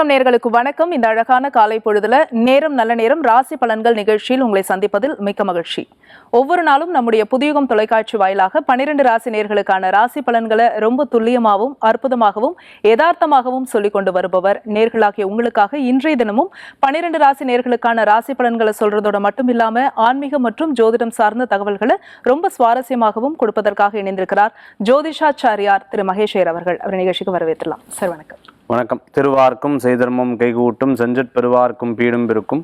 புதியகம் நேர்களுக்கு வணக்கம். இந்த அழகான காலை பொழுதுல நேரம் நல்ல நேரம் ராசி பலன்கள் நிகழ்ச்சியில் உங்களை சந்திப்பதில் மிக்க மகிழ்ச்சி. ஒவ்வொரு நாளும் நம்முடைய புதியுகம் தொலைக்காட்சி வாயிலாக பனிரெண்டு ராசி நேர்களுக்கான ராசி பலன்களை ரொம்ப துல்லியமாகவும் அற்புதமாகவும் யதார்த்தமாகவும் சொல்லிக் கொண்டு வருபவர் நேர்களாகிய உங்களுக்காக இன்றைய தினமும் பனிரெண்டு ராசி நேர்களுக்கான ராசி பலன்களை சொல்றதோட மட்டும் இல்லாம ஆன்மீகம் மற்றும் ஜோதிடம் சார்ந்த தகவல்களை ரொம்ப சுவாரஸ்யமாகவும் கொடுப்பதற்காக இணைந்திருக்கிறார் ஜோதிஷாச்சாரியார் திரு மகேஷேர் அவர்கள். அவர் நிகழ்ச்சிக்கு வரவேற்றலாம் சார் வணக்கம். வணக்கம். திருவார்க்கும் செய்தர்மம் கைகூட்டும் செஞ்சற் பெருவார்க்கும் பீடும் பெருக்கும்.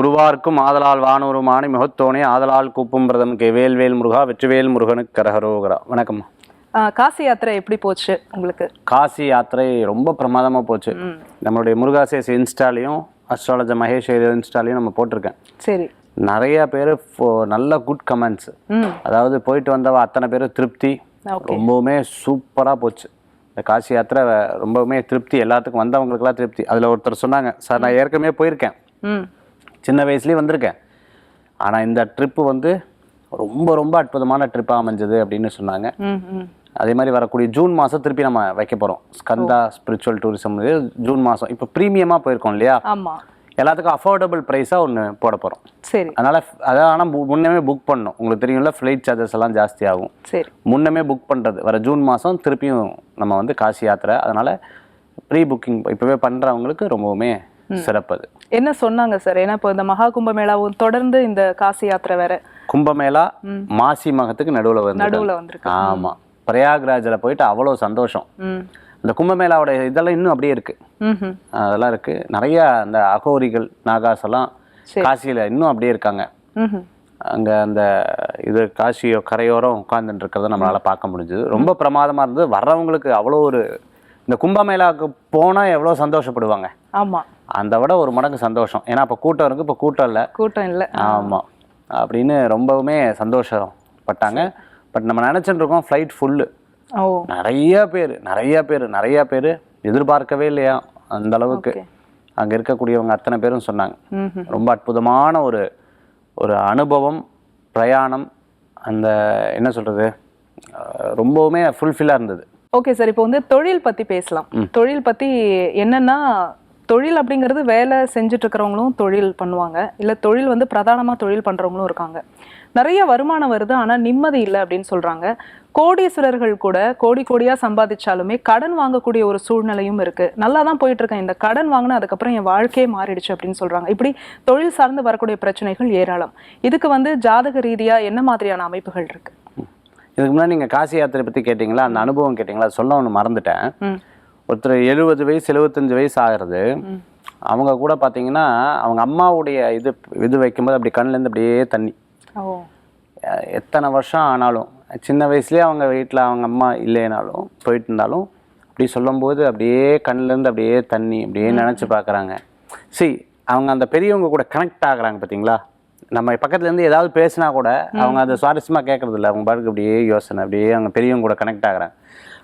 உருவார்க்கும் ஆதலால் வானூருமானி முகத்தோனே ஆதலால் கூப்பும் பிரதம் கே வேல்வேல் முருகா வெற்றிவேல் முருகனுக்கு கரகரோகரா. வணக்கம். காசி யாத்திரை எப்படி போச்சு உங்களுக்கு? காசி யாத்திரை ரொம்ப பிரமாதமாக போச்சு. நம்மளுடைய முருகாசேஸ் இன்ஸ்டாலையும் அஸ்ட்ராலஜர் மகேஷ் இன்ஸ்டாலையும் நம்ம போட்டிருக்கேன். சரி. நிறைய பேர் நல்ல குட் கமெண்ட்ஸ் அதாவது போயிட்டு வந்தவ அத்தனை பேர் திருப்தி. ரொம்பவுமே சூப்பராக போச்சு. இந்த காசி யாத்திரை ரொம்பவுமே திருப்தி எல்லாத்துக்கும் வந்தவங்களுக்குலாம் திருப்தி. அதில் ஒருத்தர் சொன்னாங்க சார் நான் ஏற்கனவே போயிருக்கேன். சின்ன வயசுலேயே வந்திருக்கேன். ஆனால் இந்த ட்ரிப்பு வந்து ரொம்ப ரொம்ப அற்புதமான ட்ரிப்பாக அமைஞ்சது அப்படின்னு சொன்னாங்க. அதே மாதிரி வரக்கூடிய ஜூன் மாதம் திருப்பி நம்ம வைக்க போகிறோம் ஸ்கந்தா ஸ்பிரிச்சுவல் டூரிசம் ஜூன் மாதம் இப்போ ப்ரீமியமாக போயிருக்கோம் இல்லையா? எல்லாத்துக்கும் அஃபோர்டபுள் ப்ரைஸாக ஒன்று போட போகிறோம் சரி. அதனால் அதான் ஆனால் முன்னமே புக் பண்ணணும். உங்களுக்கு தெரியும்ல ஃப்ளைட் சார்ஜஸ் எல்லாம் ஜாஸ்தி ஆகும் சரி. முன்னமே புக் பண்ணுறது வர ஜூன் மாதம் திருப்பியும் நம்ம வந்து காசி யாத்திரை. அதனால் ப்ரீ புக்கிங் இப்போவே பண்ணுறவங்களுக்கு ரொம்பவுமே சிறப்பு அது. என்ன சொன்னாங்க சார் ஏன்னா இப்போ இந்த மகா கும்பமேளாவும் தொடர்ந்து இந்த காசி யாத்திரை வேற. கும்பமேளா மாசி மகத்துக்கு நடுவில் வந்து நடுவுல வந்திருக்கு. ஆமாம் பிரயாக்ராஜில் போயிட்டு அவ்வளோ சந்தோஷம். இந்த கும்பமேளாவோட இதெல்லாம் இன்னும் அப்படியே ம் அதெல்லாம் இருக்குது நிறைய அந்த அகோரிகள் நாகாஸ் எல்லாம். காசியில் இன்னும் அப்படியே இருக்காங்க. அங்கே அந்த இது காசியோ கரையோரம் உட்காந்துட்டு இருக்கிறத நம்மளால பார்க்க முடிஞ்சுது. ரொம்ப பிரமாதமாக இருந்தது. வர்றவங்களுக்கு அவ்வளோ ஒரு இந்த கும்பமேளாவுக்கு போனால் எவ்வளோ சந்தோஷப்படுவாங்க. ஆமா. அந்த விட ஒரு மடங்கு சந்தோஷம். ஏன்னா அப்போ கூட்டம் இருக்குது இப்போ கூட்டம் இல்லை. கூட்டம் இல்ல. ஆமாம் அப்படின்னு ரொம்பவுமே சந்தோஷப்பட்டாங்க. பட் நம்ம நினச்சிட்டு இருக்கோம் ஃப்ளைட் ஃபுல்லு நிறைய பேர் நிறைய பேர் நிறைய பேர் எதிர்பார்க்கவே இல்லையா அந்த அளவுக்கு. அங்கே இருக்கக்கூடியவங்க அத்தனை பேரும் சொன்னாங்க. ரொம்ப அற்புதமான ஒரு ஒரு அனுபவம் பிரயாணம் அந்த என்ன சொல்கிறது ரொம்பவுமே ஃபுல்ஃபில்லாக இருந்தது. ஓகே சார் இப்போ வந்து தொழில் பத்தி பேசலாம். தொழில் பத்தி என்னன்னா தொழில் அப்படிங்கிறது வேலை செஞ்சுட்டு இருக்கிறவங்களும் தொழில் பண்ணுவாங்க. இல்ல தொழில் வந்து பிரதானமா தொழில் பண்றவங்களும் இருக்காங்க. நிறைய வருமானம் வருது ஆனா நிம்மதி இல்லை அப்படின்னு சொல்றாங்க. கோடீஸ்வரர்கள் கூட கோடி கோடியா சம்பாதிச்சாலுமே கடன் வாங்கக்கூடிய ஒரு சூழ்நிலையும் இருக்கு. நல்லா தான் போயிட்டு இருக்கேன் இந்த கடன் வாங்கினா அதுக்கப்புறம் என் வாழ்க்கையே மாறிடுச்சு அப்படின்னு சொல்றாங்க. இப்படி தொழில் சார்ந்து வரக்கூடிய பிரச்சனைகள் ஏராளம். இதுக்கு வந்து ஜாதக ரீதியா என்ன மாதிரியான அமைப்புகள் இருக்கு? இதுக்கு முன்னாடி நீங்கள் காசி யாத்திரை பற்றி கேட்டிங்களா? அந்த அனுபவம் கேட்டிங்களா? சொல்ல ஒன்று மறந்துட்டேன். ஒருத்தர் எழுபது வயசு எழுபத்தஞ்சு வயசு ஆகிறது. அவங்க கூட பார்த்தீங்கன்னா அவங்க அம்மாவுடைய இது இது வைக்கும்போது அப்படி கண்ணுலேருந்து அப்படியே தண்ணி. எத்தனை வருஷம் ஆனாலும் சின்ன வயசுலேயே அவங்க வீட்டில் அவங்க அம்மா இல்லைனாலும் போயிட்டு இருந்தாலும் அப்படி சொல்லும்போது அப்படியே கண்ணுலேருந்து அப்படியே தண்ணி அப்படியே நினச்சி பார்க்குறாங்க சரி அவங்க அந்த பெரியவங்க கூட கனெக்ட் ஆகுறாங்க பார்த்தீங்களா நம்ம பக்கத்துலேருந்து ஏதாவது பேசினா கூட அவங்க அதை சுவாரஸ்யமாக கேட்குறது இல்லை அவங்க பாட்டுக்கு அப்படியே யோசனை அப்படியே அவங்க பெரியவங்க கூட கனெக்ட் ஆகுறாங்க.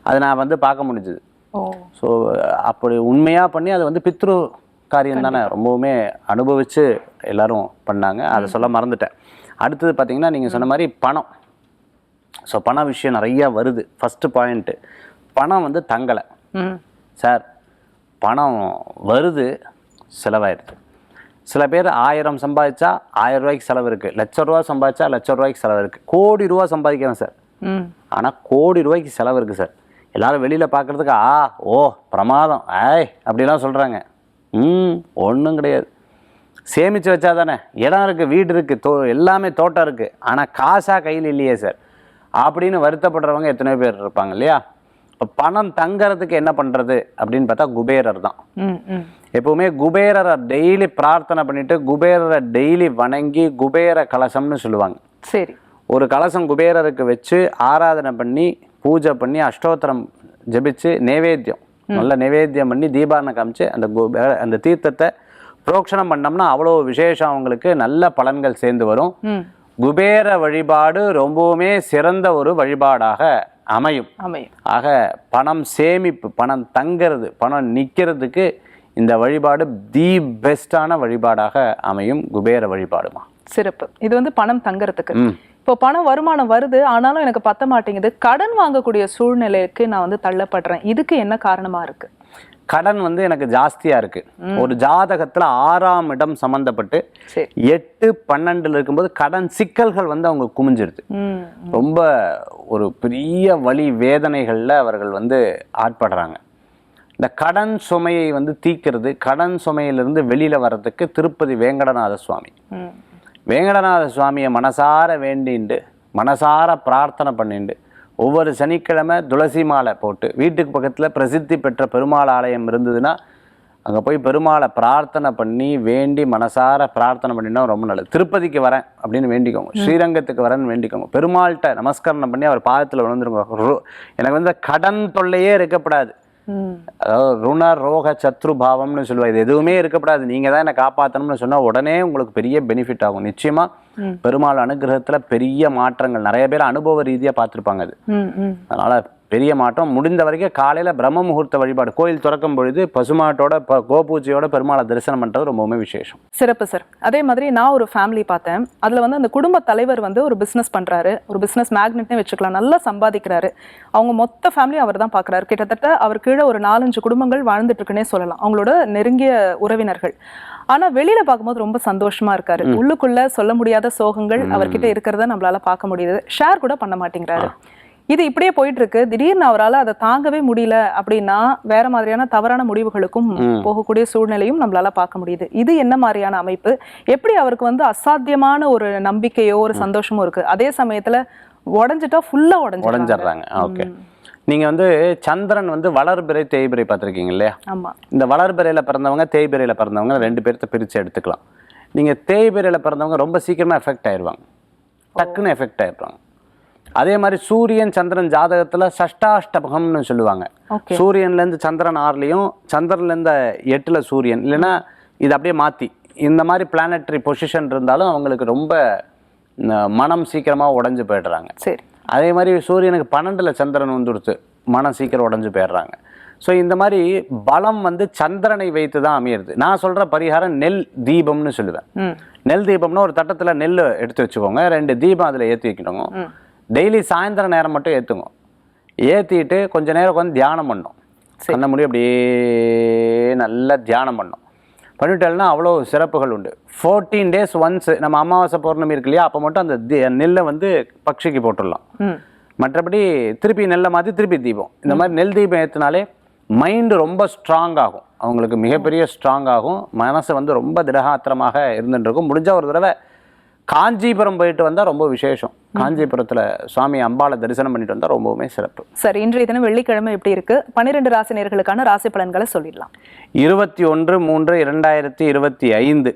அதை நான் வந்து பார்க்க முடிஞ்சுது. ஸோ அப்படி உண்மையாக பண்ணி அது வந்து பித்ரு காரியம் தானே. ரொம்பவுமே அனுபவித்து எல்லாரும் பண்ணாங்க. அதை சொல்ல மறந்துட்டேன். அடுத்தது பார்த்தீங்கன்னா நீங்கள் சொன்ன மாதிரி பணம். ஸோ பண விஷயம் நிறையா வருது. ஃபஸ்ட்டு பாயிண்ட்டு பணம் வந்து தங்கலை. ம். சார் பணம் வருது செலவாயிடுது. சில பேர் ஆயிரம் சம்பாதிச்சா ஆயிரம் ரூபாய்க்கு செலவு இருக்குது லட்ச ரூபா சம்பாதிச்சா லட்ச ரூபாய்க்கு செலவு இருக்குது கோடி ரூபா சம்பாதிக்கிறேன் சார் ம். ஆனால் கோடி ரூபாய்க்கு செலவு இருக்குது சார் எல்லாரும் வெளியில் பார்க்குறதுக்கு ஆ ஓ பிரமாதம். ஏய் அப்படிலாம் சொல்கிறாங்க ம் ஒன்றும் கிடையாது. சேமித்து வச்சா தானே இடம் இருக்குது வீடு இருக்குது தோ எல்லாமே தோட்டம் இருக்குது ஆனால் காசாக கையில் இல்லையே சார் அப்படின்னு வருத்தப்படுறவங்க எத்தனையோ பேர் இருப்பாங்க இல்லையா? இப்போ பணம் தங்கறதுக்கு என்ன பண்ணுறது அப்படின்னு பார்த்தா குபேரர் தான். எப்பவுமே குபேரரை டெய்லி பிரார்த்தனை பண்ணிட்டு குபேரரை டெய்லி வணங்கி குபேர கலசம்னு சொல்லுவாங்க. சரி. ஒரு கலசம் குபேரருக்கு வச்சு ஆராதனை பண்ணி பூஜை பண்ணி அஷ்டோத்திரம் ஜெபிச்சு நைவேத்தியம் நல்ல நைவேத்தியம் பண்ணி தீபாரணை காமிச்சு அந்த குபேர அந்த தீர்த்தத்தை புரோக்ஷணம் பண்ணோம்னா அவ்வளோ விசேஷம் அவங்களுக்கு நல்ல பலன்கள் சேர்ந்து வரும். குபேர வழிபாடு ரொம்பவுமே சிறந்த ஒரு வழிபாடாக அமையும். அமையும். ஆக பணம் சேமிப்பு பணம் தங்கிறது பணம் நிற்கிறதுக்கு இந்த வழிபாடு தி பெஸ்டான வழிபாடாக அமையும். குபேர வழிபாடுமா? சிறப்பு. இது வந்து பணம் தங்கறதுக்கு. இப்போ பணம் வருமானம் வருது ஆனாலும் எனக்கு பத்த மாட்டேங்குது. கடன் வாங்கக்கூடிய சூழ்நிலைக்கு நான் வந்து தள்ளப்படுறேன். இதுக்கு என்ன காரணமா இருக்கு? கடன் வந்து எனக்கு ஜாஸ்தியா இருக்கு. ஒரு ஜாதகத்துல ஆறாம் இடம் சம்பந்தப்பட்டு சரி. எட்டு பன்னெண்டுல இருக்கும்போது கடன் சிக்கல்கள் வந்து அவங்க குமிஞ்சிருது. ரொம்ப ஒரு பெரிய வலி வேதனைகள்ல அவர்கள் வந்து ஆட்படுறாங்க. இந்த கடன் சுமையை வந்து தீக்கிறது கடன் சுமையிலிருந்து வெளியில வர்றதுக்கு திருப்பதி வேங்கடநாத சுவாமி. வேங்கடநாத சுவாமியை மனசார வேண்டிண்டு மனசார பிரார்த்தனை பண்ணிண்டு ஒவ்வொரு சனிக்கிழமை துளசி மாலை போட்டு வீட்டுக்கு பக்கத்தில் பிரசித்தி பெற்ற பெருமாள் ஆலயம் இருந்ததுன்னா அங்கே போய் பெருமாளை பிரார்த்தனை பண்ணி வேண்டி மனசார பிரார்த்தனை பண்ணினா ரொம்ப நல்லது. திருப்பதிக்கு வரேன் அப்படின்னு வேண்டிக்கோங்க. ஸ்ரீரங்கத்துக்கு வரேன்னு வேண்டிக்கோங்க. பெருமாள்கிட்ட நமஸ்கரணம் பண்ணி அவர் பாதத்தில் விழுந்துருங்க. எனக்கு வந்து கடன் தொல்லையே இருக்கப்படாது அதாவது ருண ரோக சத்ரு பாவம்னு சொல்லுவாங்க. இது எதுவுமே இருக்கப்படாது நீங்க தான் என்னை காப்பாற்றணும்னு சொன்னா உடனே உங்களுக்கு பெரிய பெனிஃபிட் ஆகும். நிச்சயமா பெருமாள் அனுகிரகத்துல பெரிய மாற்றங்கள். நிறைய பேர் அனுபவ ரீதியா பார்த்திருப்பாங்க அது. அதனால பெரிய மாற்றம். முடிந்த வரைக்கும் காலையில பிரம்ம முகூர்த்த வழிபாடு கோயில் திறக்கும் பொழுது பசுமாட்டோட ப- கோபூஜையோட பெருமாளை தரிசனம் பண்றது ரொம்பவுமே விசேஷம். சிறப்பு சார். அதே மாதிரி நான் ஒரு ஃபேமிலி பார்த்தேன். அதுல வந்து அந்த குடும்ப தலைவர் வந்து ஒரு பிசினஸ் பண்றாரு. ஒரு பிசினஸ் மேக்னெட்னே வச்சுக்கலாம். நல்லா சம்பாதிக்கிறாரு. அவங்க மொத்த ஃபேமிலி அவர் தான் பார்க்குறாரு. கிட்டத்தட்ட அவர் கீழே ஒரு நாலஞ்சு குடும்பங்கள் வாழ்ந்துட்டு இருக்குன்னே சொல்லலாம். அவங்களோட நெருங்கிய உறவினர்கள். ஆனா வெளியில பார்க்கும்போது ரொம்ப சந்தோஷமா இருக்காரு. உள்ளுக்குள்ள சொல்ல முடியாத சோகங்கள் அவர்கிட்ட இருக்கிறத நம்மளால பார்க்க முடியுது. ஷேர் கூட பண்ண மாட்டேங்கிறாரு. இது இப்படியே போயிட்டு இருக்கு திடீர்னு அவரால் அதை தாங்கவே முடியல அப்படின்னா வேற மாதிரியான தவறான முடிவுகளுக்கும் போகக்கூடிய சூழ்நிலையும் நம்மளால பார்க்க முடியுது. இது என்ன மாதிரியான அமைப்பு? எப்படி அவருக்கு வந்து அசாத்தியமான ஒரு நம்பிக்கையோ ஒரு சந்தோஷமோ இருக்கு? அதே சமயத்துல உடஞ்சிட்டா ஃபுல்லா உடஞ்சு உடஞ்சிடுறாங்க. ஓகே. நீங்க வந்து சந்திரன் வந்து வளர்பிறை தேய்பிறை பார்த்திருக்கீங்க இல்லையா? ஆமா. இந்த வளர்பிறையில் பிறந்தவங்க தேய்பிறையில் பிறந்தவங்க ரெண்டு பேர்த்த பிரித்து எடுத்துக்கலாம். நீங்கள் தேய்பிறையில் பிறந்தவங்க ரொம்ப சீக்கிரமாக எஃபெக்ட் ஆயிடுவாங்க. டக்குன்னு எஃபெக்ட் ஆயிடுவாங்க. அதே மாதிரி சூரியன் சந்திரன் ஜாதகத்தில் சஷ்டாஷ்டபகம்னு சொல்லுவாங்க. சூரியன்லேருந்து சந்திரன் ஆறுலையும் சந்திரன்லேருந்து எட்டில் சூரியன். இல்லைன்னா இது அப்படியே மாற்றி இந்த மாதிரி பிளானட்டரி பொசிஷன் இருந்தாலும் அவங்களுக்கு ரொம்ப மனம் சீக்கிரமாக உடைஞ்சு போயிடுறாங்க. சரி. அதே மாதிரி சூரியனுக்கு பன்னெண்டுல சந்திரன் வந்துடுத்து மனம் சீக்கிரம் உடஞ்சு போயிடுறாங்க. ஸோ இந்த மாதிரி பலம் வந்து சந்திரனை வைத்து தான் அமையிறது. நான் சொல்ற பரிகாரம் நெல் தீபம்னு சொல்லுவேன். நெல் தீபம்னா ஒரு தட்டத்துல நெல் எடுத்து வச்சுக்கோங்க. ரெண்டு தீபம் அதில் ஏற்றி வைக்கணுங்க ம். டெய்லி சாயந்தர நேரம் மட்டும் ஏற்றுங்க ஏற்றிட்டு கொஞ்ச நேரம் உட்காந்து தியானம் பண்ணும். கண்ண முடி அப்படியே நல்லா தியானம் பண்ணும். பண்ணிட்டேன்னா அவ்வளோ சிறப்புகள் உண்டு. ஃபோர்டீன் டேஸ் ஒன்ஸ் நம்ம அமாவாசை பௌர்ணமி இருக்கு இல்லையா? அப்போ மட்டும் அந்த நெல்லை வந்து பக்ஷிக்கு போட்டுடலாம். மற்றபடி திருப்பி நெல்லை மாற்றி திருப்பி தீபம். இந்த மாதிரி நெல் தீபம் ஏற்றினாலே மைண்டு ரொம்ப ஸ்ட்ராங் ஆகும். அவங்களுக்கு மிகப்பெரிய ஸ்ட்ராங் ஆகும். மனசு வந்து ரொம்ப திடகாத்திரமாக இருந்துட்டு இருக்கும். முடிஞ்ச ஒரு தடவை காஞ்சிபுரம் போயிட்டு வந்தால் ரொம்ப விசேஷம். காஞ்சிபுரத்தில் சுவாமி அம்பாளை தரிசனம் பண்ணிட்டு வந்தால் ரொம்பவுமே சிறப்பு. சரி இன்றைய தினம் வெள்ளிக்கிழமை எப்படி இருக்கு? பன்னிரெண்டு ராசி நேர்களுக்கான ராசி பலன்களை சொல்லிடலாம். இருபத்தி ஒன்று மூன்று இரண்டாயிரத்தி இருபத்தி ஐந்து.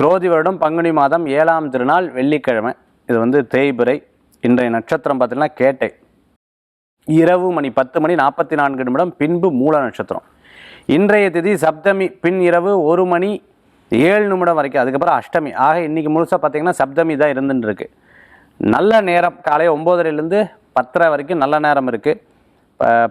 குரோதி வருடம் பங்குனி மாதம் ஏழாம் திருநாள் வெள்ளிக்கிழமை. இது வந்து தேய்பிறை இன்றைய நட்சத்திரம் பார்த்தீங்கன்னா கேட்டை. இரவு மணி பத்து மணி நாற்பத்தி நான்கு நிமிடம் பின்பு மூல நட்சத்திரம். இன்றைய திதி சப்தமி பின் இரவு ஒரு மணி ஏழு நிமிடம் வரைக்கும் அதுக்கப்புறம் அஷ்டமி. ஆக இன்றைக்கி முழுசாக பார்த்தீங்கன்னா சப்தமி தான் இருந்துட்டு இருக்கு நல்ல நேரம். காலை ஒம்போதரைலேருந்து பத்தரை வரைக்கும் நல்ல நேரம் இருக்குது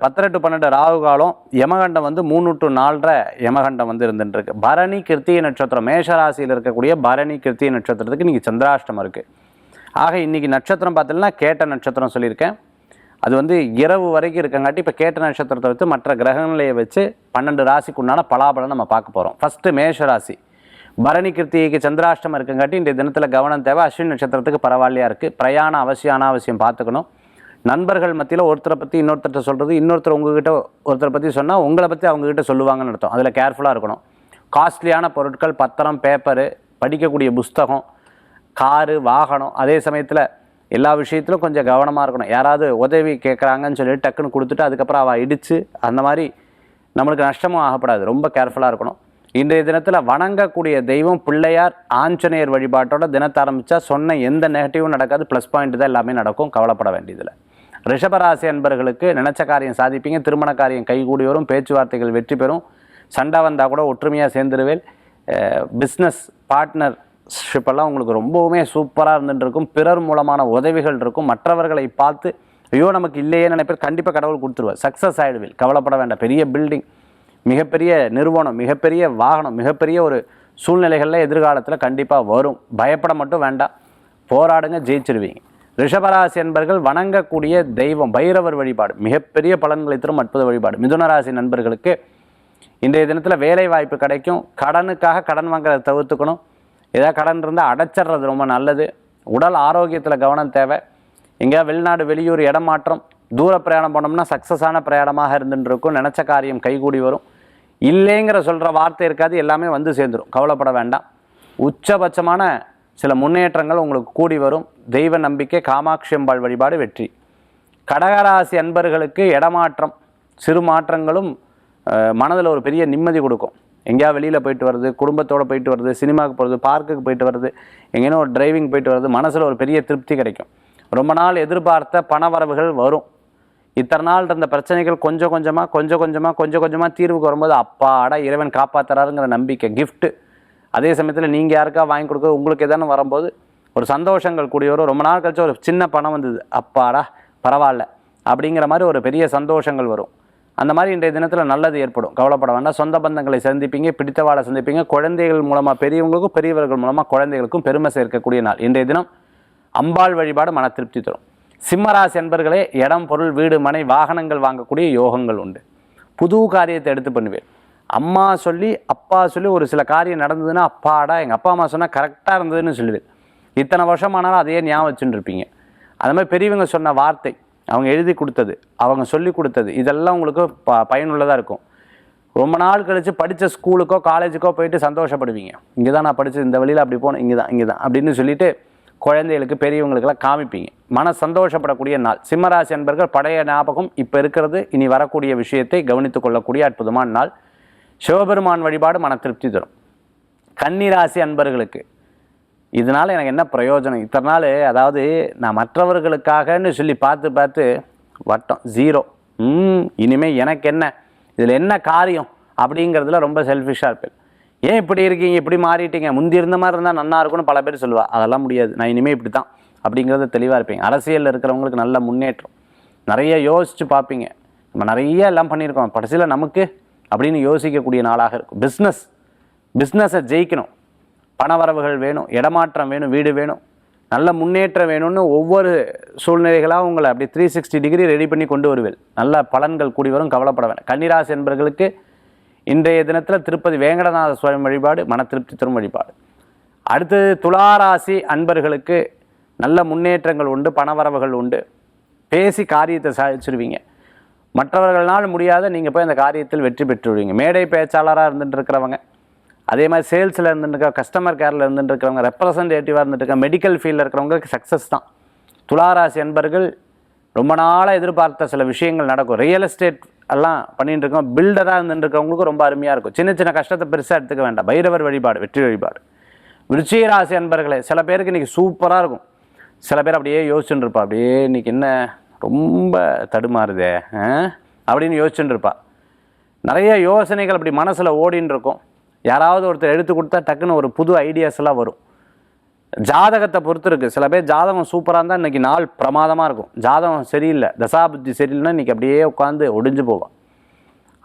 பத்தரை டு பன்னெண்டு ராகு காலம் யமகண்டம் வந்து மூணு டு நாலரை யமகண்டம் வந்து இருந்துட்டு இருக்கு பரணி கிருத்திய நட்சத்திரம். மேஷராசியில் இருக்கக்கூடிய பரணி கிருத்திய நட்சத்திரத்துக்கு இன்றைக்கி சந்திராஷ்டமம் இருக்குது ஆக இன்னைக்கு நட்சத்திரம் பார்த்தீங்கன்னா கேட்ட நட்சத்திரம் சொல்லியிருக்கேன். அது வந்து இரவு வரைக்கும் இருக்கங்காட்டி இப்போ கேட்ட நட்சத்திரத்தை வச்சு மற்ற கிரகங்களையை வச்சு பன்னெண்டு ராசிக்கு உண்டான பலாபலம் நம்ம பார்க்க போகிறோம் ஃபஸ்ட்டு மேஷராசி. பரணி கிருத்திகைக்கு சந்திராஷ்டமம் இருக்குங்காட்டி இந்த தினத்தில் கவனம் தேவை. அஸ்வின் நட்சத்திரத்துக்கு பரவாயில்லையா இருக்குது பிரயாணம் அவசியம் அனாவசியம் பார்த்துக்கணும். நண்பர்கள் மத்தியில் ஒருத்தரை பற்றி இன்னொருத்தர்கிட்ட சொல்கிறது இன்னொருத்தர் உங்ககிட்ட ஒருத்தரை பற்றி சொன்னால் உங்களை பற்றி அவங்ககிட்ட சொல்லுவாங்கன்னு அர்த்தம். அதில் கேர்ஃபுல்லாக இருக்கணும். காஸ்ட்லியான பொருட்கள் பத்திரம் பேப்பரு படிக்கக்கூடிய புஸ்தகம் காரு வாகனம் அதே சமயத்தில் எல்லா விஷயத்திலும் கொஞ்சம் கவனமாக இருக்கணும். யாராவது உதவி கேட்குறாங்கன்னு சொல்லி டக்குன்னு கொடுத்துட்டு அதுக்கப்புறம் அவள் இடித்து அந்த மாதிரி நம்மளுக்கு நஷ்டமும் ஆகப்படாது. ரொம்ப கேர்ஃபுல்லாக இருக்கணும். இன்றைய தினத்தில் வணங்கக்கூடிய தெய்வம் பிள்ளையார் ஆஞ்சநேயர் வழிபாட்டோட தினத்தை ஆரம்பித்தா சொன்ன எந்த நெகட்டிவும் நடக்காது. ப்ளஸ் பாயிண்ட் தான் எல்லாமே நடக்கும். கவலைப்பட வேண்டியதில்லை. ரிஷபராசி அன்பர்களுக்கு நினச்ச காரியம் சாதிப்பீங்க. திருமண காரியம் கைகூடி வரும். பேச்சுவார்த்தைகள் வெற்றி பெறும். சண்டை வந்தால் கூட ஒற்றுமையாக சேர்ந்துருவேல் பிஸ்னஸ் பார்ட்னர் எல்லாம் உங்களுக்கு ரொம்பவுமே சூப்பராக இருந்துட்டு இருக்கும் பிறர் மூலமான உதவிகள் இருக்கும். மற்றவர்களை பார்த்து ஐயோ நமக்கு இல்லையே நினைப்பேன். கண்டிப்பாக கடவுள் கொடுத்துருவார். சக்ஸஸ் ஆகிடுவில் கவலைப்பட வேண்டாம். பெரிய பில்டிங் மிகப்பெரிய நிறுவனம் மிகப்பெரிய வாகனம் மிகப்பெரிய ஒரு சூழ்நிலைகளில் எதிர்காலத்தில் கண்டிப்பாக வரும். பயப்பட மட்டும் வேண்டாம். போராடுங்க ஜெயிச்சிருவீங்க. ரிஷபராசி என்பர்கள் வணங்கக்கூடிய தெய்வம் பைரவர் வழிபாடு மிகப்பெரிய பலன்களை தரும் அற்புத வழிபாடு. மிதுனராசி நண்பர்களுக்கு இன்றைய தினத்தில் வேலை வாய்ப்பு கிடைக்கும். கடனுக்காக கடன் வாங்குறத தவிர்த்துக்கணும். ஏதாவது கடன் இருந்தால் அடைச்சிடுறது ரொம்ப நல்லது. உடல் ஆரோக்கியத்தில் கவனம் தேவை. எங்கேயா வெளிநாடு வெளியூர் இடமாற்றம் தூர பிரயாணம் பண்ணோம்னா சக்ஸஸான பிரயாணமாக இருந்துட்டு இருக்கும். நினச்ச காரியம் கைகூடி வரும். இல்லைங்கிற சொல்கிற வார்த்தை இருக்காது எல்லாமே வந்து சேர்ந்துடும் கவலைப்பட வேண்டாம். உச்சபட்சமான சில முன்னேற்றங்கள் உங்களுக்கு கூடி வரும். தெய்வ நம்பிக்கை காமாட்சி அம்பாள் வழிபாடு வெற்றி. கடகராசி அன்பர்களுக்கு இடமாற்றம் சிறு மாற்றங்களும் மனதில் ஒரு பெரிய நிம்மதி கொடுக்கும். எங்கேயா வெளியில் போயிட்டு வருது குடும்பத்தோடு போயிட்டு வருது சினிமாவுக்கு போகிறது பார்க்குக்கு போயிட்டு வருது எங்கேனா ஒரு டிரைவிங் போயிட்டு வருது மனசில் ஒரு பெரிய திருப்தி கிடைக்கும். ரொம்ப நாள் எதிர்பார்த்த பண வரவுகள் வரும். இத்தனை நாள் இருந்த பிரச்சனைகள் கொஞ்சம் கொஞ்சமாக கொஞ்சம் கொஞ்சமாக கொஞ்சம் கொஞ்சமாக தீர்வுக்கு வரும்போது அப்பாடா இறைவன் காப்பாற்றுறாருங்கிற நம்பிக்கை கிஃப்ட்டு அதே சமயத்தில் நீங்கள் யாருக்கா வாங்கி கொடுக்க உங்களுக்கு எதானு வரும்போது ஒரு சந்தோஷங்கள் கூடிய ரொம்ப நாள் கழிச்சு ஒரு சின்ன பணம் வந்தது. அப்பாடா பரவாயில்ல. அப்படிங்கிற மாதிரி ஒரு பெரிய சந்தோஷங்கள் வரும். அந்த மாதிரி இன்றைய தினத்தில் நல்லது ஏற்படும். கவலைப்பட வேண்டாம். சொந்த பந்தங்களை சந்திப்பீங்க பிடித்தவாளை சந்திப்பீங்க. குழந்தைகள் மூலமாக பெரியவங்களுக்கும் பெரியவர்கள் மூலமாக குழந்தைகளுக்கும் பெருமை சேர்க்கக்கூடிய நாள். இன்றைய தினம் அம்பாள் வழிபாடு மன திருப்தி தரும். சிம்மராசி என்பர்களே இடம் பொருள் வீடு மனை வாகனங்கள் வாங்கக்கூடிய யோகங்கள் உண்டு. புது காரியத்தை எடுத்து பண்ணுவேன். அம்மா சொல்லி அப்பா சொல்லி ஒரு சில காரியம் நடந்ததுன்னா அப்பாடா எங்கள் அப்பா அம்மா சொன்னால் கரெக்டாக இருந்ததுன்னு சொல்லுவேன். இத்தனை வருஷமானாலும் அதையே ஞாபகம் வச்சுட்டு இருப்பீங்க அது மாதிரி பெரியவங்க சொன்ன வார்த்தை அவங்க எழுதி கொடுத்தது அவங்க சொல்லி கொடுத்தது இதெல்லாம் உங்களுக்கு ப பயனுள்ளதாக இருக்கும். ரொம்ப நாள் கழித்து படித்த ஸ்கூலுக்கோ காலேஜுக்கோ போயிட்டு சந்தோஷப்படுவீங்க. இங்கே தான் நான் படித்தது இந்த வழியில் அப்படி போனேன் இங்கே தான் இங்கே தான் அப்படின்னு சொல்லிவிட்டு குழந்தைகளுக்கு பெரியவங்களுக்கெல்லாம் காமிப்பீங்க. மன சந்தோஷப்படக்கூடிய நாள். சிம்மராசி அன்பர்கள் பழைய ஞாபகம் இப்போ இருக்கிறது. இனி வரக்கூடிய விஷயத்தை கவனித்துக் கொள்ளக்கூடிய அற்புதமான நாள். சிவபெருமான் வழிபாடு மன திருப்தி தரும். கன்னிராசி அன்பர்களுக்கு இதனால் எனக்கு என்ன பிரயோஜனம்? இத்தனை நாள் அதாவது நான் மற்றவர்களுக்காகன்னு சொல்லி பார்த்து பார்த்து வட்டம் ஜீரோ ம் இனிமேல் எனக்கு என்ன? இதில் என்ன காரியம்? அப்படிங்கிறதுல ரொம்ப செல்ஃபிஷாக இருப்பேன். ஏன் இப்படி இருக்கீங்க? இப்படி மாறிட்டீங்க? முந்தி இருந்த மாதிரி இருந்தால் நல்லா இருக்கும்னு பல பேர் சொல்லுவாள் அதெல்லாம் முடியாது. நான் இனிமேல் இப்படி தான் அப்படிங்கிறது தெளிவாக இருப்பீங்க அரசியலில் இருக்கிறவங்களுக்கு நல்ல முன்னேற்றம். நிறைய யோசித்து பார்ப்பீங்க. நம்ம நிறைய எல்லாம் பண்ணியிருக்கோம். கடைசியில் நமக்கு அப்படின்னு யோசிக்கக்கூடிய நாளாக இருக்கும். பிஸ்னஸ் பிஸ்னஸை ஜெயிக்கணும். பணவரவுகள் வேணும். இடமாற்றம் வேணும். வீடு வேணும். நல்ல முன்னேற்றம் வேணும்னு ஒவ்வொரு சூழ்நிலைகளாக உங்களை அப்படி த்ரீ சிக்ஸ்டி டிகிரி ரெடி பண்ணி கொண்டு வருவேன். நல்ல பலன்கள் கூடி வரும். கவலைப்பட வேண்டாம். கன்னிராசி என்பர்களுக்கு இன்றைய தினத்தில் திருப்பதி வேங்கடநாத சுவாமி வழிபாடு மன திருப்தி தரும் வழிபாடு. அடுத்தது துளாராசி அன்பர்களுக்கு நல்ல முன்னேற்றங்கள் உண்டு பணவரவுகள் உண்டு. பேசி காரியத்தை சாதிச்சிருவீங்க. மற்றவர்களால் முடியாத நீங்கள் போய் அந்த காரியத்தில் வெற்றி பெற்றுடுவீங்க மேடை பேச்சாளராக இருந்துட்டு இருக்கிறவங்க அதே மாதிரி சேல்ஸில் இருந்துட்டு கஸ்டமர் கேரில் இருந்துட்டு இருக்கிறவங்க ரெப்ரசன்டேட்டிவாக இருந்துட்டு இருக்க மெடிக்கல் ஃபீல்டில் இருக்கிறவங்களுக்கு சக்ஸஸ் தான். துளாராசி அன்பர்கள் ரொம்ப நாளாக எதிர்பார்த்த சில விஷயங்கள் நடக்கும். ரியல் எஸ்டேட் எல்லாம் பண்ணிகிட்டு இருக்கோம் பில்டராக இருந்துருக்கவங்களுக்கும் ரொம்ப அருமையாக இருக்கும். சின்ன சின்ன கஷ்டத்தை பெருசாக எடுத்துக்க வேண்டாம். பைரவர் வழிபாடு வெற்றி வழிபாடு. விருச்சிகராசி அன்பர்களே சில பேருக்கு இன்றைக்கி சூப்பராக இருக்கும். சில பேர் அப்படியே யோசிச்சுட்டு இருப்பா அப்படியே இன்னைக்கு என்ன ரொம்ப தடுமாறுதே அப்படின்னு யோசிச்சுட்டு இருப்பா நிறைய யோசனைகள் அப்படி மனசில் ஓடின்னு இருக்கும் யாராவது ஒருத்தர் எடுத்து கொடுத்தா டக்குன்னு ஒரு புது ஐடியாஸ்லாம் வரும். ஜாதகத்தை பொறுத்து இருக்குது சில பேர் ஜாதகம் சூப்பராக இருந்தால் இன்றைக்கி நாள் பிரமாதமாக இருக்கும். ஜாதகம் சரியில்லை. தசாபுத்தி சரியில்லைன்னா இன்றைக்கி அப்படியே உட்காந்து ஒடிஞ்சு போவான்.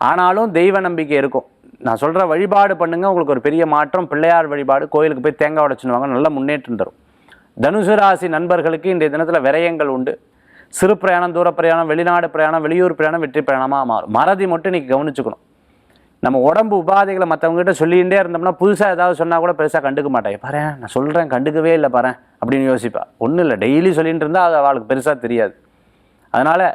ஆனாலும் தெய்வ நம்பிக்கை இருக்கும். நான் சொல்கிற வழிபாடு பண்ணுங்கள் உங்களுக்கு ஒரு பெரிய மாற்றம். பிள்ளையார் வழிபாடு கோயிலுக்கு போய் தேங்காய் உடைச்சுன்னு நல்ல முன்னேற்றம் தரும். தனுசு ராசி நண்பர்களுக்கு இன்றைய தினத்தில் விரயங்கள் உண்டு. சிறு பிரயாணம் தூர பிரயாணம் வெளிநாடு பிரயாணம் வெளியூர் பிரயாணம் வெற்றி பிரயாணமாக மாறும். மறதி மட்டும் இன்றைக்கி கவனிச்சுக்கணும். நம்ம உடம்பு உபாதைகளை மற்றவங்ககிட்ட சொல்லிகிட்டே இருந்தோம்னா புதுசாக ஏதாவது சொன்னால் கூட பெருசாக கண்டுக்க மாட்டேன் பாரு நான் சொல்கிறேன் கண்டுக்கவே இல்லை பாரு அப்படின்னு யோசிப்பா. ஒன்றும் இல்லை டெய்லி சொல்லிகிட்டு இருந்தால் அது அவளுக்கு பெருசாக தெரியாது. அதனால்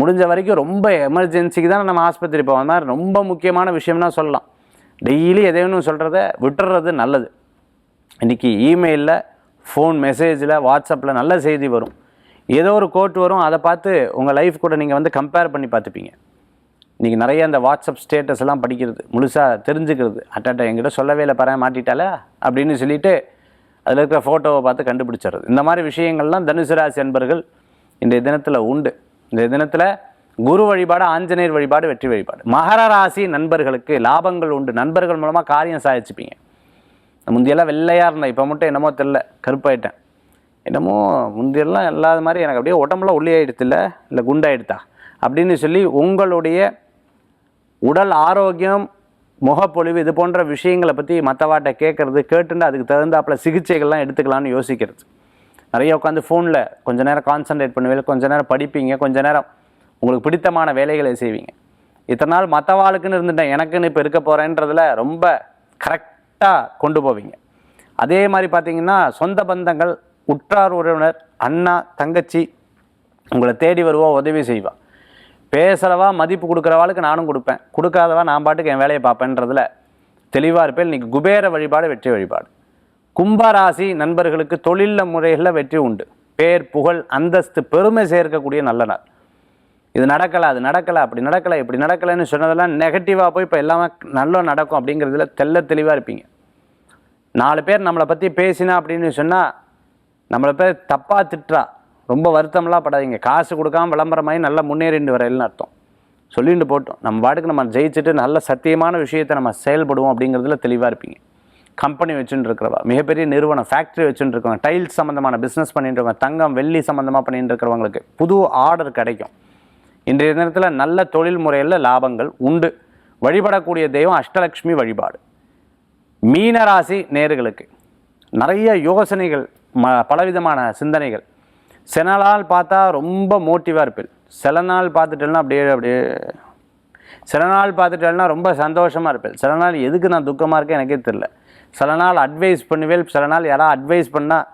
முடிஞ்ச வரைக்கும் ரொம்ப எமர்ஜென்சிக்கு தான் நம்ம ஆஸ்பத்திரி போவோம். மாதிரி ரொம்ப முக்கியமான விஷயம்னா சொல்லலாம். டெய்லி எதையும் சொல்கிறத விட்டுறது நல்லது. இன்றைக்கி இமெயிலில் ஃபோன் மெசேஜில் வாட்ஸ்அப்பில் நல்ல செய்தி வரும். ஏதோ ஒரு கோட் வரும். அதை பார்த்து உங்கள் லைஃப் கூட நீங்கள் வந்து கம்பேர் பண்ணி பார்த்துப்பீங்க. இன்றைக்கி நிறைய அந்த வாட்ஸ்அப் ஸ்டேட்டஸ் எல்லாம் படிக்கிறது முழுசாக தெரிஞ்சுக்கிறது. அட்டாட்டா என்கிட்ட சொல்லவே இல்லை பாரு மாட்டிட்டாலே அப்படின்னு சொல்லிட்டு அதில் இருக்கிற ஃபோட்டோவை பார்த்து கண்டுபிடிச்சிடுறது. இந்த மாதிரி விஷயங்கள்லாம் தனுசு ராசி என்பர்கள் இன்றைய தினத்தில் உண்டு. இன்றைய தினத்தில் குரு வழிபாடு ஆஞ்சநேயர் வழிபாடு வெற்றி வழிபாடு. மகர ராசி நண்பர்களுக்கு லாபங்கள் உண்டு. நண்பர்கள் மூலமாக காரியம் சாதிச்சுப்பீங்க. முந்தியெல்லாம் வெள்ளையாக இருந்தேன். இப்போ மட்டும் என்னமோ தெரில கருப்பாயிட்டேன். என்னமோ முந்தியெல்லாம் இல்லாத மாதிரி எனக்கு அப்படியே உடம்புலாம் ஒல்லி ஆயிடுத்து இல்லை இல்லை குண்டாயிடுதா அப்படின்னு சொல்லி உங்களுடைய உடல் ஆரோக்கியம் முகப்பொழிவு இது போன்ற விஷயங்களை பற்றி மற்றவாட்ட கேட்குறது கேட்டுட்டு அதுக்கு தகுந்தாப்புல சிகிச்சைகள்லாம் எடுத்துக்கலாம்னு யோசிக்கிறது. நிறைய உட்காந்து ஃபோனில் கொஞ்ச நேரம் கான்சன்ட்ரேட் பண்ணுவீங்க கொஞ்ச நேரம் படிப்பீங்க கொஞ்ச நேரம் உங்களுக்கு பிடித்தமான வேலைகளை செய்வீங்க. இத்தனை நாள் மற்றவாளுக்குன்னு இருந்துட்டேன் எனக்குன்னு இப்போ இருக்க போகிறேன்றதுல ரொம்ப கரெக்டாக கொண்டு போவீங்க. அதே மாதிரி பார்த்தீங்கன்னா சொந்த பந்தங்கள் உற்றார் உறவினர் அண்ணா தங்கச்சி உங்களை தேடி வருவோம் உதவி செய்வா. பேசுகிறவா மதிப்பு கொடுக்குறவாளுக்கு நானும் கொடுப்பேன். கொடுக்காதவா நான் பாட்டுக்கு என் வேலையை பார்ப்பேன்றதுல தெளிவாக இருப்பேன். இன்றைக்கி குபேர வழிபாடு வெற்றி வழிபாடு. கும்பராசி நண்பர்களுக்கு தொழிலில் முறைகளில் வெற்றி உண்டு. பேர் புகழ் அந்தஸ்து பெருமை சேர்க்கக்கூடிய நல்ல நாள். இது நடக்கலை அது நடக்கலை அப்படி நடக்கலை இப்படி நடக்கலைன்னு சொன்னதெல்லாம் நெகட்டிவாக போய் இப்போ எல்லாமே நல்லா நடக்கும் அப்படிங்கிறதுல தெள்ள தெளிவாக இருப்பீங்க. நாலு பேர் நம்மளை பற்றி பேசினா அப்படின்னு சொன்னால் நம்மளை பேர் தப்பாக திட்டுறா. ரொம்ப வருத்தம்லாம் படாதீங்க. காசு கொடுக்காம விளம்பரமாகி நல்லா முன்னேறிண்டு வரையில்னு அர்த்தம். சொல்லிட்டு போட்டோம். நம்ம பாட்டுக்கு நம்ம ஜெயிச்சுட்டு நல்ல சத்தியமான விஷயத்தை நம்ம செயல்படுவோம் அப்படிங்கிறதுல தெளிவாக இருப்பீங்க. கம்பெனி வச்சுட்டு இருக்கிறவா மிகப்பெரிய நிறுவனம் ஃபேக்ட்ரி வச்சுட்டு இருக்கவங்க டைல்ஸ் சம்மந்தமான பிஸ்னஸ் பண்ணிட்டு இருக்கவங்க தங்கம் வெள்ளி சம்மந்தமாக பண்ணிட்டு இருக்கிறவங்களுக்கு புது ஆர்டர் கிடைக்கும். இன்றைய நேரத்தில் நல்ல தொழில் முறையில் லாபங்கள் உண்டு. வழிபடக்கூடிய தெய்வம் அஷ்டலக்ஷ்மி வழிபாடு. மீனராசி நேர்களுக்கு நிறைய யோசனைகள் ம பலவிதமான சிந்தனைகள். சில நாள் பார்த்தா ரொம்ப மோட்டிவாக இருப்பேன். சில நாள் பார்த்துட்டேன்னா அப்படியே அப்படியே சில நாள் பார்த்துட்டேன்னா ரொம்ப சந்தோஷமாக இருப்பேன். சில நாள் எதுக்கு நான் துக்கமாக இருக்கேன் எனக்கே தெரில சில நாள் அட்வைஸ் பண்ணுவேன். சில நாள் யாராவது அட்வைஸ் பண்ணால்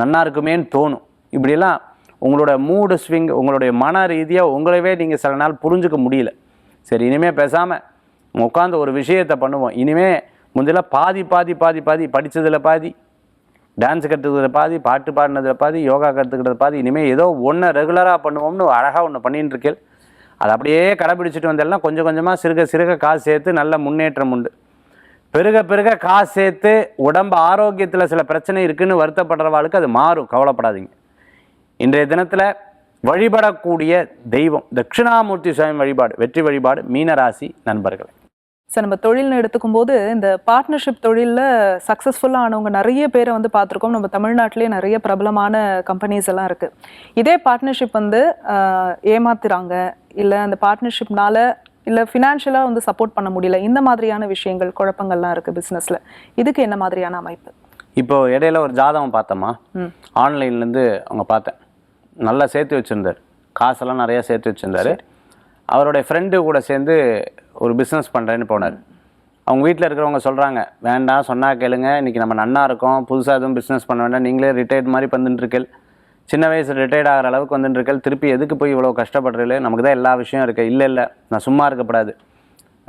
நல்லா இருக்குமேன்னு தோணும். இப்படியெல்லாம் உங்களோட மூடு ஸ்விங் உங்களுடைய மன ரீதியாக உங்களவே நீங்கள் சில நாள் புரிஞ்சுக்க முடியல. சரி இனிமேல் பேசாமல் உட்காந்து ஒரு விஷயத்தை பண்ணுவோம். இனிமேல் முந்தியெல்லாம் பாதி பாதி பாதி பாதி படித்ததில் பாதி டான்ஸ் கற்றுக்கிறதுல பாதி பாட்டு பாடினதில் பாதி யோகா கற்றுக்கிறது பாதி இனிமேல் ஏதோ ஒன்று ரெகுலராக பண்ணுவோம்னு அழகாக ஒன்று பண்ணிட்டு இருக்கேன் அதை அப்படியே கடைபிடிச்சிட்டு வந்தெல்லாம் கொஞ்சம் கொஞ்சமாக சிறுக சிறுக காசு சேர்த்து நல்ல முன்னேற்றம் உண்டு. பெருக பெருக காசு சேர்த்து உடம்பு ஆரோக்கியத்தில் சில பிரச்சனை இருக்குதுன்னு வருத்தப்படுறவாளுக்கு அது மாறும். கவலைப்படாதீங்க. இன்றைய தினத்தில் வழிபடக்கூடிய தெய்வம் தட்சிணாமூர்த்தி சுவாமி வழிபாடு வெற்றி வழிபாடு மீனராசி நண்பர்களை. சார் நம்ம தொழில்னு எடுத்துக்கும் போது இந்த பார்ட்னர்ஷிப் தொழிலில் சக்ஸஸ்ஃபுல்லாக ஆனவங்க நிறைய பேரை வந்து பார்த்துருக்கோம். நம்ம தமிழ்நாட்டிலே நிறைய பிரபலமான கம்பெனிஸ் எல்லாம் இருக்கு. இதே பார்ட்னர்ஷிப் வந்து ஏமாத்துறாங்க. இல்லை அந்த பார்ட்னர்ஷிப்னால இல்லை ஃபினான்ஷியலாக வந்து சப்போர்ட் பண்ண முடியல. இந்த மாதிரியான விஷயங்கள் குழப்பங்கள்லாம் இருக்கு பிஸ்னஸில் இதுக்கு என்ன மாதிரியான அமைப்பு? இப்போ இடையில ஒரு ஜாதகம் பார்த்தோமா. ஆன்லைன்லேருந்து அவங்க பார்த்தேன். நல்லா சேர்த்து வச்சுருந்தார். காசெல்லாம் நிறையா சேர்த்து வச்சுருந்தாரு. அவருடைய ஃப்ரெண்டு கூட சேர்ந்து ஒரு பிஸ்னஸ் பண்ணுறேன்னு போனார். அவங்க வீட்டில் இருக்கிறவங்க சொல்கிறாங்க வேண்டாம் சொன்னா கேளுங்க. இன்றைக்கி நம்ம நன்னா இருக்கோம். புதுசாக எதுவும் பிஸ்னஸ் பண்ண வேண்டாம். நீங்களே ரிட்டையர்ட் மாதிரி வந்துட்டுருக்கல் சின்ன வயசு ரிட்டையர்ட் ஆகிற அளவுக்கு வந்துட்டுருக்கல். திருப்பி எதுக்கு போய் இவ்வளோ கஷ்டப்படுறீங்களே நமக்கு தான் எல்லா விஷயம் இருக்குது இல்லை இல்லை. நான் சும்மா இருக்கக்கூடாது.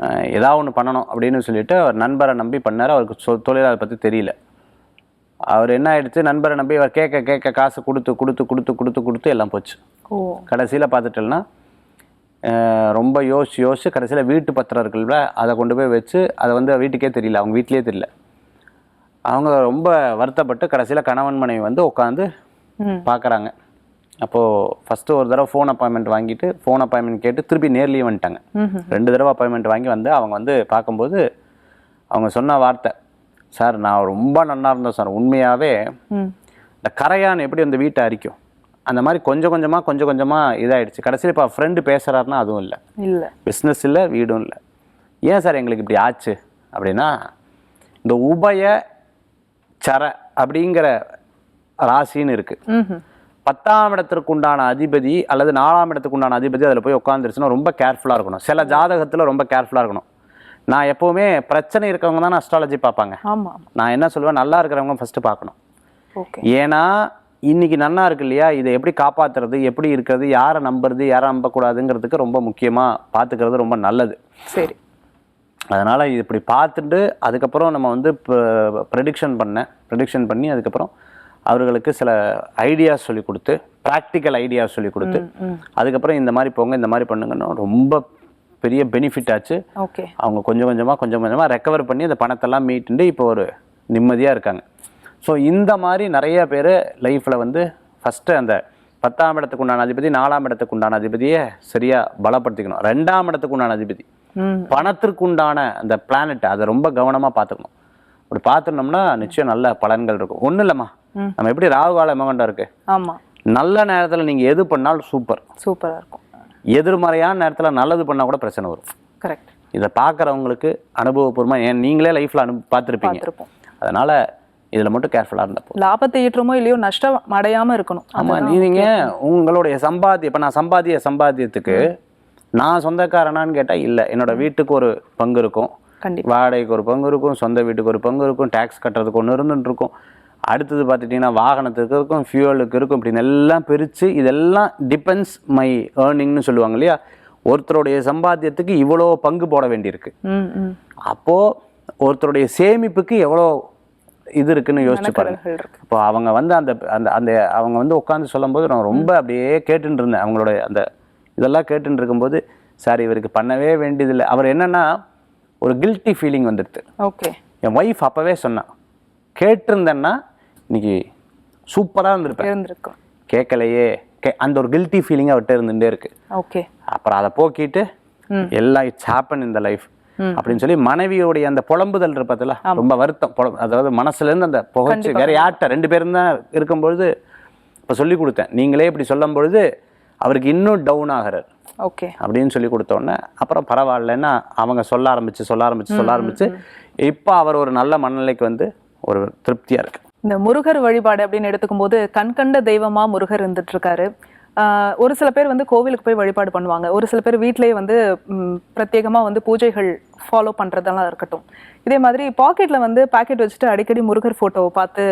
அஹ் ஏதாவது ஒன்று பண்ணணும். அப்படின்னு சொல்லிட்டு அவர் நண்பரை நம்பி பண்ணார். அவருக்கு சொ தொழில் அதை பற்றி தெரியல. அவர் என்ன ஆயிடுச்சு? நண்பரை நம்பி அவர் கேட்க கேட்க காசு கொடுத்து கொடுத்து கொடுத்து கொடுத்து கொடுத்து எல்லாம் போச்சு. ஓ. கடைசியில் பார்த்துட்டேன்னா ரொம்ப யோசிச்சு யோசிச்சு கடைசியில் வீட்டு பத்திரம் இருக்குல்ல அதை கொண்டு போய் வச்சு அதை வந்து வீட்டுக்கே தெரியல. அவங்க வீட்லேயே தெரியல. அவங்க ரொம்ப வருத்தப்பட்டு கடைசியில் கணவன் மனைவி வந்து உட்காந்து பார்க்குறாங்க அப்போது ஃபஸ்ட்டு ஒரு தடவை ஃபோன் அப்பாயின்மெண்ட் வாங்கிட்டு ஃபோன் அப்பாயின்மெண்ட் கேட்டு திருப்பி நேர்லேயே வந்துட்டாங்க. ரெண்டு தடவை அப்பாயின்மெண்ட் வாங்கி வந்து அவங்க வந்து பார்க்கும்போது அவங்க சொன்ன வார்த்தை சார் நான் ரொம்ப நல்லா இருந்தேன் சார். உண்மையாகவே இந்த கரையான் எப்படி அந்த வீட்டை அரிக்கும்? அந்த மாதிரி கொஞ்சம் கொஞ்சமாக கொஞ்சம் கொஞ்சமாக இதாயிடுச்சு. கடைசியில் இப்போ ஃப்ரெண்டு பேசுகிறாருன்னா அதுவும் இல்லை. இல்லை. பிஸ்னஸ் இல்லை வீடும் இல்லை. ஏன் சார் எங்களுக்கு இப்படி ஆச்சு? அப்படின்னா இந்த உபய சர அப்படிங்கிற ராசின்னு இருக்குது பத்தாம் இடத்திற்கு உண்டான அதிபதி அல்லது நாலாம் இடத்துக்கு உண்டான அதிபதி அதில் போய் உட்காந்துருச்சுன்னா ரொம்ப கேர்ஃபுல்லாக இருக்கணும். சில ஜாதகத்தில் ரொம்ப கேர்ஃபுல்லாக இருக்கணும். நான் எப்போவுமே பிரச்சனை இருக்கவங்க தான் அஸ்ட்ராலஜி பார்ப்பாங்க. ஆமாம் நான் என்ன சொல்லுவேன்? நல்லா இருக்கிறவங்க ஃபஸ்ட்டு பார்க்கணும். ஓகே ஏன்னா இன்னைக்கு நன்னா இருக்கு இல்லையா? இதை எப்படி காப்பாத்துறது எப்படி இருக்கிறது யாரை நம்புறது யாரை நம்பக்கூடாதுங்கிறதுக்கு ரொம்ப முக்கியமாக பார்த்துக்கிறது ரொம்ப நல்லது. சரி. அதனால் இப்படி பார்த்துட்டு அதுக்கப்புறம் நம்ம வந்து ப்ரெடிக்ஷன் பண்ணேன். ப்ரெடிக்ஷன் பண்ணி அதுக்கப்புறம் அவர்களுக்கு சில ஐடியாஸ் சொல்லி கொடுத்து ப்ராக்டிக்கல் ஐடியாஸ் சொல்லி கொடுத்து அதுக்கப்புறம் இந்த மாதிரி போங்க இந்த மாதிரி பண்ணுங்கன்னு ரொம்ப பெரிய பெனிஃபிட் ஆச்சு. ஓகே. அவங்க கொஞ்சம் கொஞ்சமாக கொஞ்சம் கொஞ்சமாக ரெக்கவர் பண்ணி அந்த பணத்தெல்லாம் மீட்டுண்டு இப்போ ஒரு நிம்மதியாக இருக்காங்க. ஸோ இந்த மாதிரி நிறைய பேர் லைஃப்பில் வந்து ஃபஸ்ட்டு அந்த பத்தாம் இடத்துக்கு உண்டான அதிபதி நாலாம் இடத்துக்கு உண்டான அதிபதியை சரியாக பலப்படுத்திக்கணும். ரெண்டாம் இடத்துக்கு உண்டான அதிபதி. பணத்திற்கு உண்டான அந்த பிளானட் அதை ரொம்ப கவனமாக பார்த்துக்கணும். அப்படி பார்த்துட்டோம்னா நிச்சயம் நல்ல பலன்கள் இருக்கும். ஒன்றும் இல்லைம்மா. நம்ம எப்படி ராகு கால மகண்டம் இருக்கு? ஆமாம் நல்ல நேரத்தில் நீங்கள் எது பண்ணாலும் சூப்பர் சூப்பராக இருக்கும். எதிர்மறையான நேரத்தில் நல்லது பண்ணால் கூட பிரச்சனை வரும். கரெக்ட் இதை பார்க்குறவங்களுக்கு அனுபவபூர்வமாக ஏன் நீங்களே லைஃப்பில் அனு பார்த்துருப்பீங்க. அதனால் இதில் மட்டும் கேர்ஃபுல்லாக இருந்தப்போ லாபத்தை ஈட்டுறோமோ இல்லையோ நஷ்டம் அடையாம இருக்கணும். ஆமாம் நீங்கள் உங்களுடைய சம்பாத்தியம் இப்போ நான் சம்பாதிய சம்பாத்தியத்துக்கு நான் சொந்தக்காரனான்னு கேட்டால் இல்லை. என்னோட வீட்டுக்கு ஒரு பங்கு இருக்கும். வாடகைக்கு ஒரு பங்கு இருக்கும் சொந்த வீட்டுக்கு ஒரு பங்கு இருக்கும் டேக்ஸ் கட்டுறதுக்கு ஒன்று இருந்துட்டு இருக்கும். அடுத்தது பார்த்துட்டிங்கன்னா வாகனத்துக்கு இருக்கும் ஃபியூவலுக்கு இருக்கும் இப்படின்னு எல்லாம் பிரித்து இதெல்லாம் டிபெண்ட்ஸ் மை ஏர்னிங்னு சொல்லுவாங்க இல்லையா? ஒருத்தருடைய சம்பாத்தியத்துக்கு இவ்வளோ பங்கு போட வேண்டியிருக்கு. அப்போது ஒருத்தருடைய சேமிப்புக்கு எவ்வளோ இது இருக்குன்னு யோசிச்சு பாருங்க. இப்போ அவங்க வந்து அந்த அந்த அந்த அவங்க வந்து உட்காந்து சொல்லும்போது நான் ரொம்ப அப்படியே கேட்டுட்டு இருந்தேன். அவங்களோட அந்த இதெல்லாம் கேட்டுட்டு இருக்கும்போது சார் இவருக்கு பண்ணவே வேண்டியதில்லை. அவர் என்னன்னா ஒரு கில்ட்டி ஃபீலிங் வந்துடுது. ஓகே. என் ஒய்ஃப் அப்போவே சொன்னான் கேட்டிருந்தேன்னா இன்னைக்கு சூப்பராக இருந்திருப்பேன். கேட்கலையே. கே அந்த ஒரு கில்ட்டி ஃபீலிங் அவர்கிட்ட இருந்துகிட்டே இருக்கு. ஓகே. அப்புறம் அதை போக்கிட்டு எல்லாம் இட்ஸ் ஹேப்பன் இந்த லைஃப் அப்படின்னு சொல்லி மனைவியோடைய அந்த புலம்புதல் இருப்பதுல ரொம்ப வருத்தம். அதாவது மனசுல இருந்து அந்த புகைச்சு வேற யார்கிட்ட? ரெண்டு பேரும் தான் இருக்கும்பொழுது இப்போ சொல்லி கொடுத்தேன். நீங்களே இப்படி சொல்லும் பொழுது அவருக்கு இன்னும் டவுன் ஆகிறார். ஓகே. அப்படின்னு சொல்லி கொடுத்த உடனே அப்புறம் பரவாயில்லன்னா அவங்க சொல்ல ஆரம்பிச்சு சொல்ல ஆரம்பிச்சு சொல்ல ஆரம்பிச்சு இப்போ அவர் ஒரு நல்ல மனநிலைக்கு வந்து ஒரு திருப்தியா இருக்கு. இந்த முருகர் வழிபாடு அப்படின்னு எடுத்துக்கும் போது கண்கண்ட தெய்வமா முருகர் இருந்துட்டு இருக்காரு. ஒரு சில பேர் வந்து கோவிலுக்கு போய் வழிபாடு பண்ணுவாங்க. ஒரு சில பேர் வீட்டிலேயே வந்து ம், பிரத்யேகமா வந்து பூஜைகள் ஃபாலோ பண்றதெல்லாம் இருக்கட்டும். இதே மாதிரி பாக்கெட்ல வந்து பாக்கெட் வச்சுட்டு அடிக்கடி முருகர் போட்டோவை பார்த்து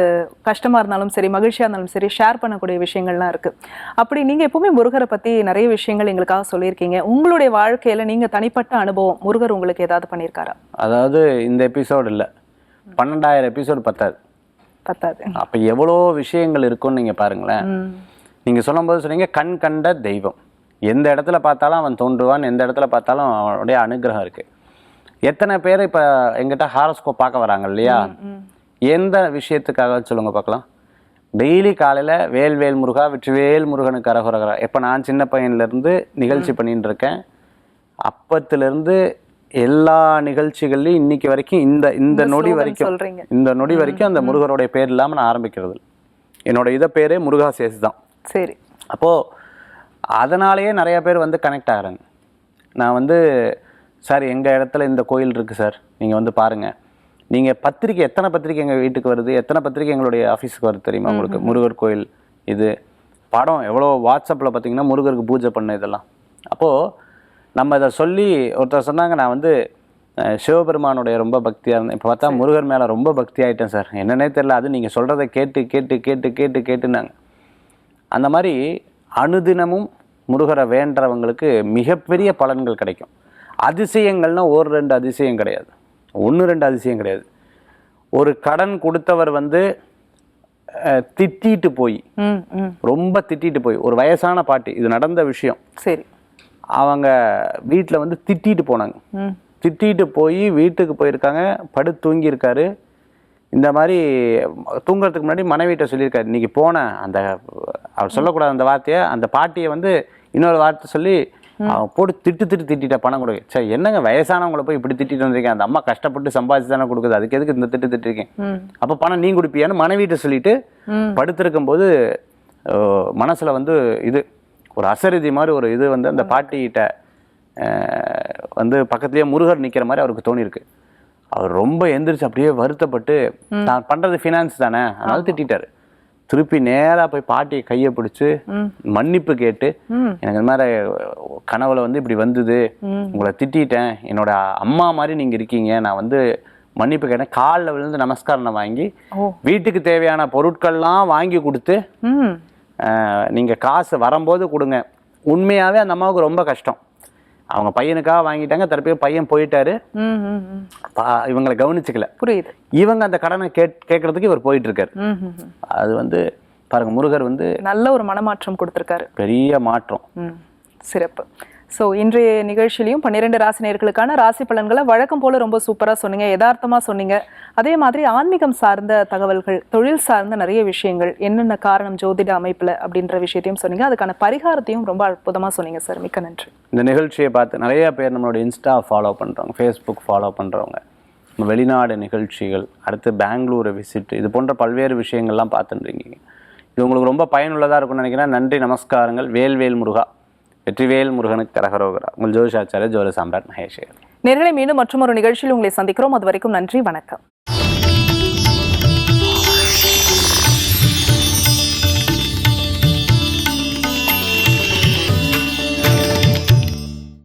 கஷ்டமா இருந்தாலும் சரி மகிழ்ச்சியா இருந்தாலும் சரி ஷேர் பண்ணக்கூடிய விஷயங்கள்லாம் இருக்கு. அப்படி நீங்க எப்பவுமே முருகரை பத்தி நிறைய விஷயங்கள் எங்களுக்காக சொல்லியிருக்கீங்க. உங்களுடைய வாழ்க்கையில நீங்க தனிப்பட்ட அனுபவம் முருகர் உங்களுக்கு ஏதாவது பண்ணியிருக்காரா? அதாவது இந்த எபிசோடு இல்லை. பன்னெண்டாயிரம் எபிசோடு பத்தாது. பத்தாது. அப்போ எவ்வளோ விஷயங்கள் இருக்குன்னு நீங்கள் பாருங்களேன். நீங்கள் சொல்லும்போது சொன்னீங்க கண் கண்ட தெய்வம். எந்த இடத்துல பார்த்தாலும் அவன் தோன்றுவான் எந்த இடத்துல பார்த்தாலும் அவனுடைய அனுகிரகம் இருக்குது எத்தனை பேர் இப்போ எங்கிட்ட ஹாரோஸ்கோப் பார்க்க வராங்க இல்லையா? எந்த விஷயத்துக்காக சொல்லுங்க பார்க்கலாம். டெய்லி காலையில் வேல்வேல் முருகா வெற்றிவேல் முருகனுக்கு அரகுரகரா எப்போ நான் சின்ன பையன்லேருந்து நிகழ்ச்சி பண்ணிட்டு இருக்கேன். அப்பத்துலேருந்து எல்லா நிகழ்ச்சிகள்லையும் இன்னைக்கு வரைக்கும் இந்த இந்த நொடி வரைக்கும். இந்த நொடி வரைக்கும் அந்த முருகருடைய பேர் இல்லாமல் நான் ஆரம்பிக்கிறது. என்னோட இதை பேரே முருகாசேஸ் தான். சரி. அப்போது அதனாலேயே நிறைய பேர் வந்து கனெக்ட் ஆகிறாங்க. நான் வந்து சார் எங்கள் இடத்துல இந்த கோயில் இருக்குது சார். நீங்கள் வந்து பாருங்கள் நீங்கள் பத்திரிக்கை எத்தனை பத்திரிக்கை எங்கள் வீட்டுக்கு வருது? எத்தனை பத்திரிக்கை எங்களுடைய ஆஃபீஸுக்கு வருது தெரியுமா உங்களுக்கு? முருகர் கோயில் இது. படம் எவ்வளோ வாட்ஸ்அப்பில் பார்த்தீங்கன்னா முருகருக்கு பூஜை பண்ண இதெல்லாம். அப்போது நம்ம இதை சொல்லி ஒருத்தர் சொன்னாங்க நான் வந்து சிவபெருமானுடைய ரொம்ப பக்தியாக இருந்தேன். இப்போ பார்த்தா முருகர் மேலே ரொம்ப பக்தி ஆயிட்டேன் சார். என்னன்னே தெரியல. அது நீங்கள் சொல்கிறத கேட்டு கேட்டு கேட்டு கேட்டு கேட்டுனாங்க. அந்த மாதிரி அனுதினமும் முருகரை வேண்டறவங்களுக்கு மிகப்பெரிய பலன்கள் கிடைக்கும். அதிசயங்கள்னா ஒரு ரெண்டு அதிசயம் கிடையாது. ஒன்று ரெண்டு அதிசயம் கிடையாது. ஒரு கடன் கொடுத்தவர் வந்து திட்டிட்டு போய் ரொம்ப திட்டிட்டு போய் ஒரு வயசான பாட்டி இது நடந்த விஷயம். சரி. அவங்க வீட்டில் வந்து திட்டிட்டு போனாங்க. திட்டிட்டு போய் வீட்டுக்கு போயிருக்காங்க படுத்து தூங்கியிருக்காரு. இந்த மாதிரி தூங்குறதுக்கு முன்னாடி மனைவிட்ட சொல்லியிருக்காரு இன்னைக்கு போனேன் அந்த அவர் சொல்லக்கூடாது அந்த வார்த்தையை அந்த பாட்டியை வந்து இன்னொரு வார்த்தை சொல்லி அவன் போட்டு திட்டு திட்டு திட்டிட்ட பணம் கொடுக்க சரி என்னங்க வயசானவங்களை போய் இப்படி திட்டிட்டு வந்திருக்கேன் அந்த அம்மா கஷ்டப்பட்டு சம்பாதிச்சு தானே கொடுக்குது. அதுக்கு எதுக்கு இந்த திட்டு திட்டிருக்கேன் அப்போ பணம் நீ கொடுப்பியான்னு மனைவிட்ட சொல்லிட்டு. படுத்திருக்கும் போது மனசுல வந்து இது ஒரு அசரிதி மாதிரி ஒரு இது வந்து அந்த பாட்டிகிட்ட வந்து பக்கத்துலயே முருகர் நிக்கிற மாதிரி அவருக்கு தோணியிருக்கு. அவர் ரொம்ப எந்திரிச்சு அப்படியே வருத்தப்பட்டு நான் பண்றது ஃபினான்ஸ் தானே? அதனால திட்டிட்டாரு. திருப்பி நேரா போய் பாட்டியை கையை பிடிச்சு மன்னிப்பு கேட்டு. எனக்கு இந்த மாதிரி கனவுல வந்து இப்படி வந்தது. உங்களை திட்டிட்டேன். என்னோட அம்மா மாதிரி நீங்க இருக்கீங்க. நான் வந்து மன்னிப்பு கேட்டேன். காலில் விழுந்து நமஸ்காரம் வாங்கி வீட்டுக்கு தேவையான பொருட்கள்லாம் வாங்கி கொடுத்து ம். அஹ், நீங்க காசு வரும்போது கொடுங்க. உண்மையாவே அந்த அம்மாவுக்கு ரொம்ப கஷ்டம். அவங்க பையனுக்காக வாங்கிட்டாங்க. திருப்பியும் பையன் போயிட்டாரு. இவங்களை கவனிச்சுக்கல. புரியுது. இவங்க அந்த கடனை கேட் கேட்கறதுக்கு இவர் போயிட்டு இருக்காரு. அது வந்து பாருங்க முருகர் வந்து நல்ல ஒரு மனமாற்றம் கொடுத்துருக்காரு. பெரிய மாற்றம். சிறப்பு. ஸோ இன்றைய நிகழ்ச்சியிலையும் பன்னிரெண்டு ராசினியர்களுக்கான ராசி பலன்களை வழக்கம் போல ரொம்ப சூப்பராக சொன்னீங்க யதார்த்தமாக சொன்னீங்க. அதே மாதிரி ஆன்மீகம் சார்ந்த தகவல்கள் தொழில் சார்ந்த நிறைய விஷயங்கள் என்னென்ன காரணம் ஜோதிட அமைப்பில் அப்படின்ற விஷயத்தையும் சொன்னீங்க. அதுக்கான பரிகாரத்தையும் ரொம்ப அற்புதமாக சொன்னீங்க சார் மிக்க நன்றி. இந்த நிகழ்ச்சியை பார்த்து நிறைய பேர் நம்மளோட இன்ஸ்டா ஃபாலோ பண்ணுறவங்க ஃபேஸ்புக் ஃபாலோ பண்ணுறவங்க வெளிநாடு நிகழ்ச்சிகள் அடுத்து பெங்களூர் விசிட் இது போன்ற பல்வேறு விஷயங்கள்லாம் பார்த்துட்டுருக்கீங்க இது உங்களுக்கு ரொம்ப பயனுள்ளதாக இருக்கும்னு நினைக்கிறேன். நன்றி நமஸ்காரங்கள். வேல்வேல் முருகா. வெற்றிவேல் முருகனுக்கு கரகரோகரா. உங்கள் ஜோதிஷாச்சாரிய ஜோதி சாம்ராட் மகேஷ். நேர்களை மீண்டும் மற்றும் ஒரு நிகழ்ச்சியில் உங்களை சந்திக்கிறோம். அது வரைக்கும் நன்றி வணக்கம்.